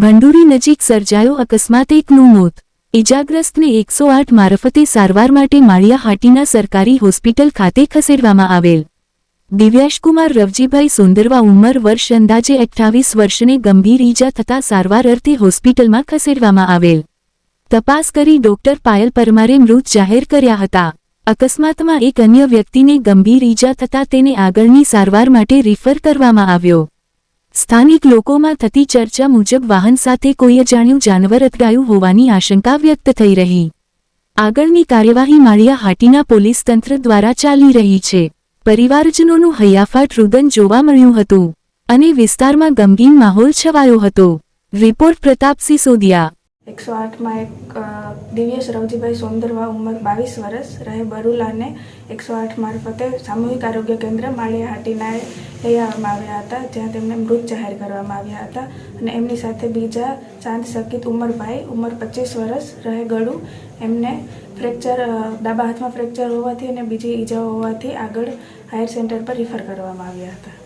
ભંડુરી નજીક સર્જાયો અકસ્માત એકનું મોત. ઇજાગ્રસ્તને એકસો આઠ મારફતે સારવાર માટે માળિયા હાટીના સરકારી હોસ્પિટલ ખાતે ખસેડવામાં આવેલ. દિવ્યાશકુમાર રવજીભાઈ સુંદરવા ઉંમર વર્ષ અંદાજે અઠ્ઠાવીસ વર્ષને ગંભીર ઈજા થતા સારવાર અર્થે હોસ્પિટલમાં ખસેડવામાં આવેલ. તપાસ કરી ડોક્ટર પાયલ પરમારે મૃત જાહેર કર્યા હતા. અકસ્માતમાં એક અન્ય વ્યક્તિને ગંભીર ઈજા થતા તેને આગળની સારવાર માટે રિફર કરવામાં આવ્યો. સ્થાનિક લોકોમાં થતી ચર્ચા મુજબ વાહન સાથે કોઈ અજાણ્યું જાનવર અથડાયું હોવાની આશંકા વ્યક્ત થઈ રહી. આગળની કાર્યવાહી માળિયા હાટીના પોલીસ તંત્ર દ્વારા ચાલી રહી છે. પરિવારજનોનું હૈયાફાટ રુદન જોવા મળ્યું હતું અને વિસ્તારમાં ગમગીન માહોલ છવાયો હતો. રિપોર્ટ પ્રતાપસિંહ સોદિયા. એકસો આઠમાં એક દિવ્યેશ રવજીભાઈ સોંદરવા ઉંમર બાવીસ વર્ષ, રહે બરુલાને એકસો આઠ મારફતે સામૂહિક આરોગ્ય કેન્દ્ર માળિયા હાટીના લઈ આવવામાં આવ્યા હતા, જ્યાં તેમને મૃત જાહેર કરવામાં આવ્યા હતા. અને એમની સાથે બીજા ચાંદ સકિત ઉમરભાઈ, ઉંમર પચીસ વર્ષ, રહે ગળું. એમને ફ્રેક્ચર ડાબા હાથમાં ફ્રેક્ચર હોવાથી અને બીજી ઈજાઓ હોવાથી આગળ હાયર સેન્ટર પર રિફર કરવામાં આવ્યા હતા.